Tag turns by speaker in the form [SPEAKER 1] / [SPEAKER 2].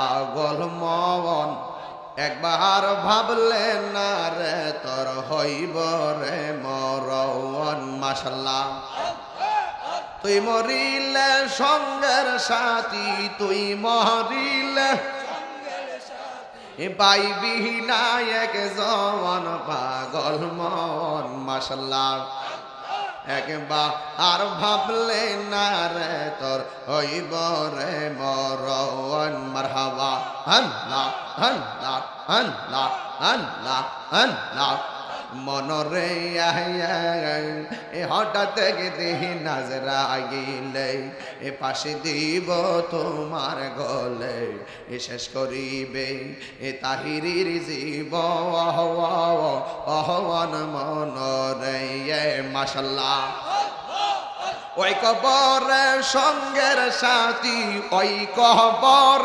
[SPEAKER 1] পাগল মন, একবার ভাবলে না রে, তোর হইব রে মরণ মাসাল্লাহ তুই মরিলে, সঙ্গের সাথী, তুই মরিলে। পাইবি না জওয়ান পাগল মন মাসাল্লাহ একবার আর ভাবলে না রে, তোর হইব রে মারহাবা মনরে এ হঠাৎ দেহি নাজরা গিলে এ পাশে দিব তোমার গলে, এ শেষ করিবে, এ তাহিরির জীব অহওয়ান মনরে মাসাল্লাহ ওই কবর সঙ্গের সাথী, ওই কবর